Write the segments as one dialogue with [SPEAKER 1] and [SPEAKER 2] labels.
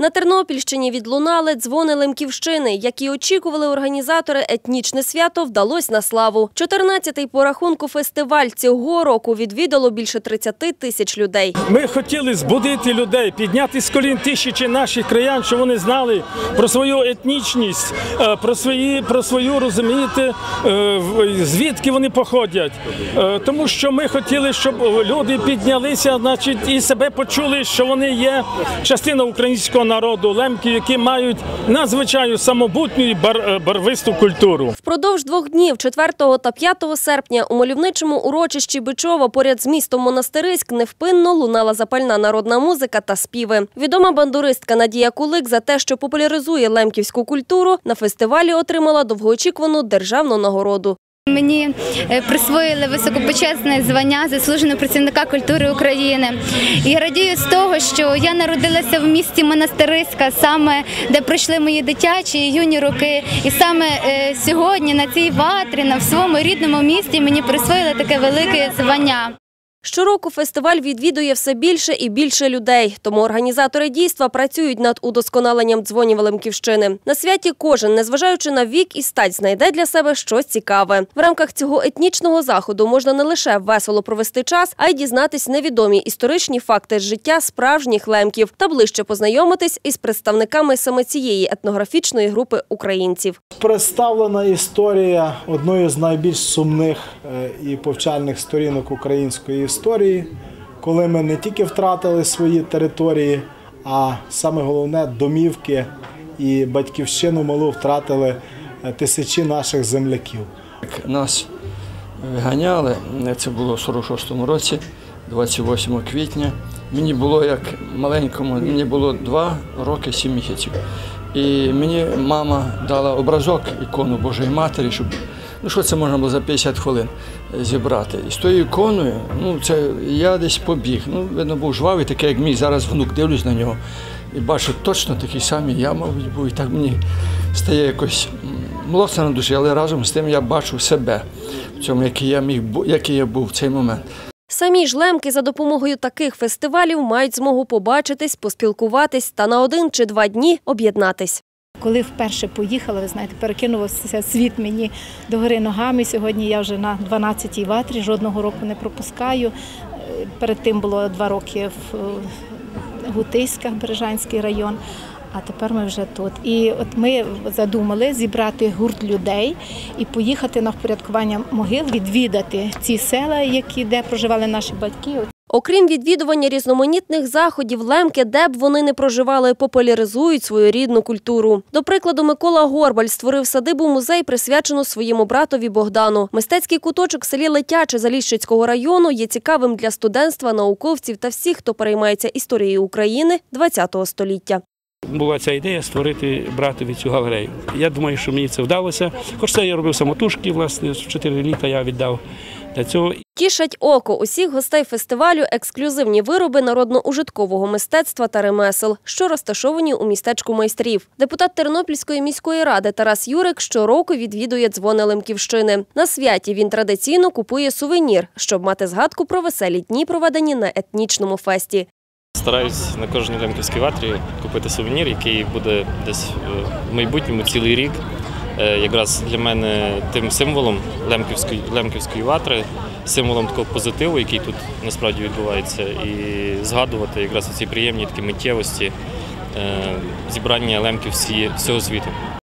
[SPEAKER 1] На Тернопільщині відлунали дзвони Лемківщини, які очікували організатори етнічне свято вдалось на славу. 14-й по рахунку фестиваль цього року відвідало більше 30 тисяч людей.
[SPEAKER 2] Ми хотіли збудити людей, підняти з колін тисячі наших краян, щоб вони знали про свою етнічність, е, про свої про свою розумієте, е, звідки вони походять. Е, Тому що ми хотіли, щоб люди піднялися, значить, і себе почули, що вони є частина українського народу, лемки, які мають надзвичайно самобутню і бар- е, барвисту культуру.
[SPEAKER 1] Впродовж двох днів, 4 та 5 серпня, у мальовничому урочищі Бичова поряд з містом Монастириськ невпинно лунала запальна народна музика та співи. Відома бандуристка Надія Кулик за те, що популяризує лемківську культуру, на фестивалі отримала довгоочікувану державну нагороду.
[SPEAKER 3] Мені е, присвоїли високопочесне звання заслуженого працівника культури України. І радію з того, що я народилася в місті Монастириська, саме де пройшли мої дитячі і юні роки. І саме е, сьогодні на цій ватрі, на своєму рідному місті, мені присвоїли таке велике звання.
[SPEAKER 1] Щороку фестиваль відвідує все більше і більше людей, тому організатори дійства працюють над удосконаленням дзвонів Лемківщини. На святі кожен, незважаючи на вік і стать, знайде для себе щось цікаве. В рамках цього етнічного заходу можна не лише весело провести час, а й дізнатись невідомі історичні факти життя справжніх лемків та ближче познайомитись із представниками саме цієї етнографічної групи українців.
[SPEAKER 4] Представлена історія одної з найбільш сумних е, і повчальних сторінок української історії, коли ми не тільки втратили свої території, а саме головне домівки і батьківщину малу втратили е, тисячі наших земляків.
[SPEAKER 5] Нас виганяли, це було в 46-му році, 28 квітня. Мені було як маленькому, мені було 2 роки 7 місяців. І мені мама дала образок, ікону Божої Матері, щоб ну що це можна було за 50 хвилин зібрати. І з тою іконою, ну це я десь побіг. Ну, видно, був жвавий, такий, як мій зараз внук, дивлюсь на нього. І бачу, точно такий самий я, мабуть, був. І так мені стає якось млосно на душі, але разом з тим я бачу себе в цьому, який я міг який я був в цей момент.
[SPEAKER 1] Самі ж лемки за допомогою таких фестивалів мають змогу побачитись, поспілкуватись та на один чи два дні об'єднатись.
[SPEAKER 6] Коли вперше поїхала, ви знаєте, перекинувався світ мені догори ногами. Сьогодні я вже на 12-й ватрі, жодного року не пропускаю. Е, Перед тим було два роки в Гутийськах, Бережанський район. А тепер ми вже тут. І от ми задумали зібрати гурт людей і поїхати на впорядкування могил, відвідати ці села, які де проживали наші батьки.
[SPEAKER 1] Окрім відвідування різноманітних заходів, лемки, де б вони не проживали, популяризують свою рідну культуру. До прикладу, Микола Горбаль створив садибу музей, присвячену своєму братові Богдану. Мистецький куточок в селі Летяче Заліщицького району є цікавим для студентства, науковців та всіх, хто переймається історією України ХХ століття.
[SPEAKER 7] Була ця ідея створити братові цю галерею. Я думаю, що мені це вдалося. Хоч це я робив самотужки, власне, в 4 літа я віддав для цього.
[SPEAKER 1] Тішать око усіх гостей фестивалю ексклюзивні вироби народно-ужиткового мистецтва та ремесел, що розташовані у містечку майстрів. Депутат Тернопільської міської ради Тарас Юрик щороку відвідує дзвони Лемківщини. На святі він традиційно купує сувенір, щоб мати згадку про веселі дні, проведені на етнічному фесті.
[SPEAKER 8] Стараюсь на кожній лемківській ватрі купити сувенір, який буде десь е, в майбутньому цілий рік. Е, Якраз для мене тим символом лемківської, лемківської ватри, символом такого позитиву, який тут насправді відбувається, і згадувати якраз ці приємні такі миттєвості е, зібрання лемків всього світу.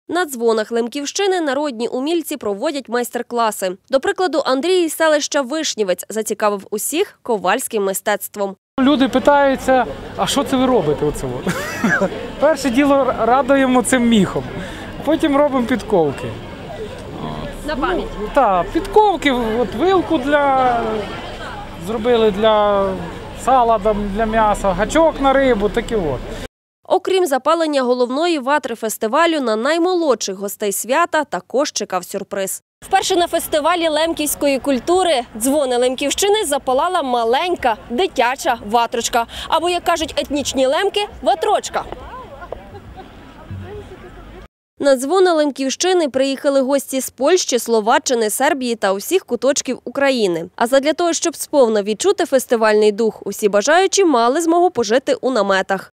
[SPEAKER 1] На дзвонах Лемківщини народні умільці проводять майстер-класи. До прикладу, Андрій із селища Вишнівець зацікавив усіх ковальським мистецтвом.
[SPEAKER 9] Люди питаються, а що це ви робите? Оце? Перше діло радуємо цим міхом, потім робимо підковки.
[SPEAKER 1] На пам'ять.
[SPEAKER 9] Так, підковки, от вилку для зробили для сала, для м'яса, гачок на рибу, такі от.
[SPEAKER 1] Окрім запалення головної ватри фестивалю, на наймолодших гостей свята також чекав сюрприз. Вперше на фестивалі лемківської культури дзвони Лемківщини запалала маленька дитяча ватрочка. Або, як кажуть етнічні лемки, ватрочка. На дзвони Лемківщини приїхали гості з Польщі, Словаччини, Сербії та усіх куточків України. А задля того, щоб сповно відчути фестивальний дух, усі бажаючі мали змогу пожити у наметах.